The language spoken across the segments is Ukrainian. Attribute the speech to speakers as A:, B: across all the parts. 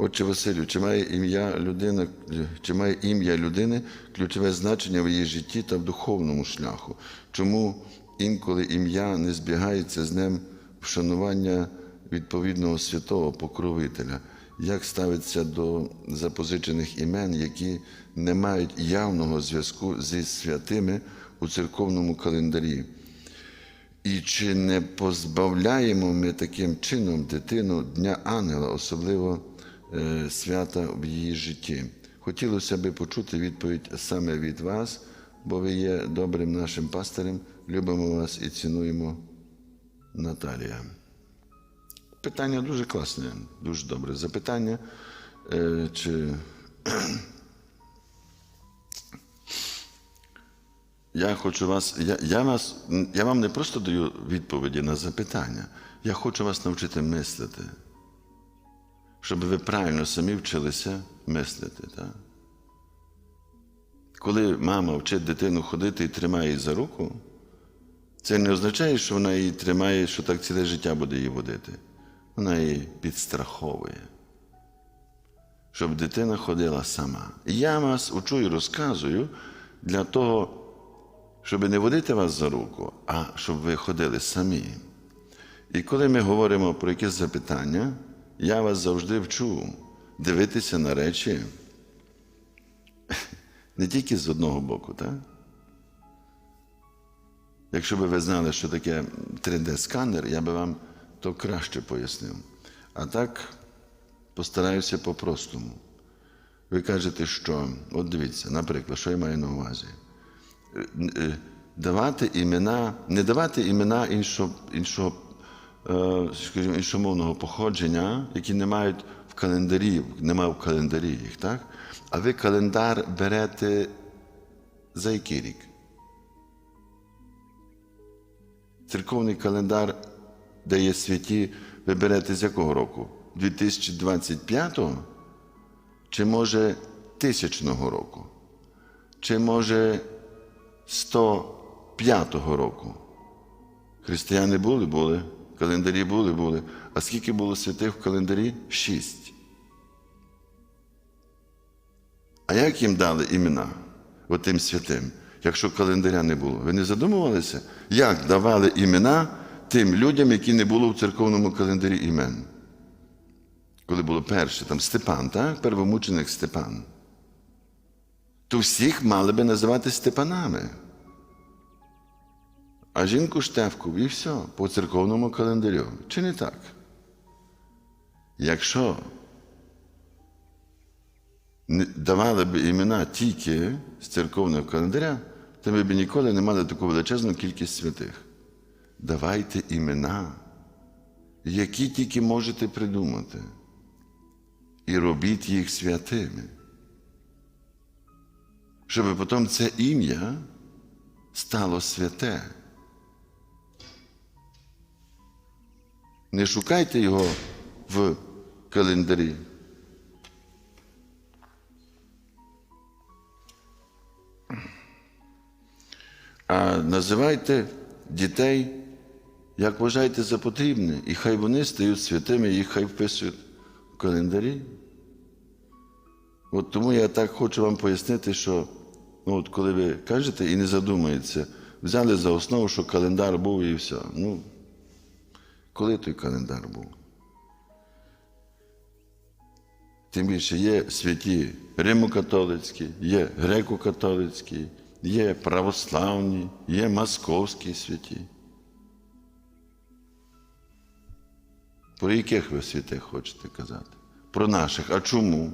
A: Отче Василю, чи має ім'я людина, чи має ім'я людини ключове значення в її житті та в духовному шляху? Чому інколи ім'я не збігається з ним вшанування відповідного святого покровителя? Як ставиться до запозичених імен, які не мають явного зв'язку зі святими у церковному календарі? І чи не позбавляємо ми таким чином дитину Дня Ангела, особливо свята в її житті? Хотілося би почути відповідь саме від вас, бо ви є добрим нашим пастирем, любимо вас і цінуємо Наталія. Питання дуже класне, дуже добре запитання. Е, Чи Я хочу вас, я, я, вас, я вам не просто даю відповіді на запитання, я хочу вас навчити мислити, щоб ви правильно самі вчилися мислити. Так? Коли мама вчить дитину ходити і тримає її за руку, це не означає, що вона її тримає, що так ціле життя буде її водити. Вона її підстраховує, щоб дитина ходила сама. І я вас учу і розказую для того, щоб не водити вас за руку, а щоб ви ходили самі. І коли ми говоримо про якесь запитання, я вас завжди вчу дивитися на речі не тільки з одного боку, так? Якщо б ви знали, що таке 3D-сканер, я би вам то краще пояснив. А так постараюся по-простому. Ви кажете, що, от дивіться, наприклад, що я маю на увазі? Е, давати імена, не давати імена іншого, іншого, е, скажімо, іншомовного походження, які не мають в календарі, немає в календарі їх, так? А ви календар берете за який рік? Церковний календар, де є святі, ви берете з якого року? 2025-го? Чи може тисячного року? Чи може 105-го року? Християни були, були, календарі були, були. А скільки було святих в календарі? Шість. А як їм дали імена отим святим, якщо календаря не було? Ви не задумувалися, як давали імена тим людям, які не було в церковному календарі імен? Коли було перше, там Степан, так? Первомученик Степан. То всіх мали би називати Степанами. А жінку Штефку і все, по церковному календарю. Чи не так? Якщо давали б імена тільки з церковного календаря, то ми б ніколи не мали таку величезну кількість святих. Давайте імена, які тільки можете придумати, і робіть їх святими. Щоб потім це ім'я стало святе. Не шукайте його в календарі. А називайте дітей, як вважаєте за потрібне, і хай вони стають святими, їх хай вписують в календарі. От тому я так хочу вам пояснити, що ну, от коли ви кажете і не задумаєтеся, взяли за основу, що календар був і все. Ну, коли той календар був? Тим більше є святі Римо-католицькі, є греко-католицькі, є православні, є московські святі. Про яких ви святих хочете казати? Про наших. А чому?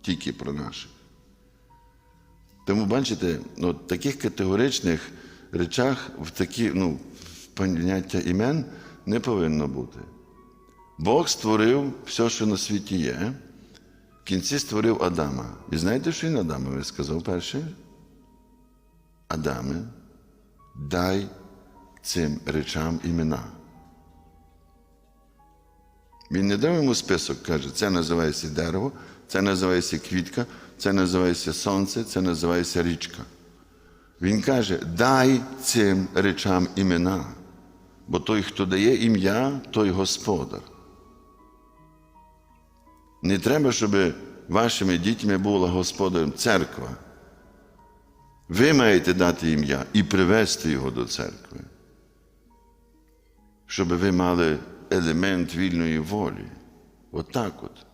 A: Тільки про наших. Тому, бачите, ну, таких категоричних речах, в такі, ну, в поняття імен не повинно бути. Бог створив все, що на світі є. В кінці створив Адама. І знаєте, що він Адамові сказав перше? Адаме, дай цим речам імена. Він не дав йому список, каже, це називається дерево, це називається квітка, це називається сонце, це називається річка. Він каже, дай цим речам імена, бо той, хто дає ім'я, той господар. Не треба, щоб вашими дітьми була господарем церква. Ви маєте дати ім'я і привести його до церкви, щоб ви мали елемент вільної волі. Отак от.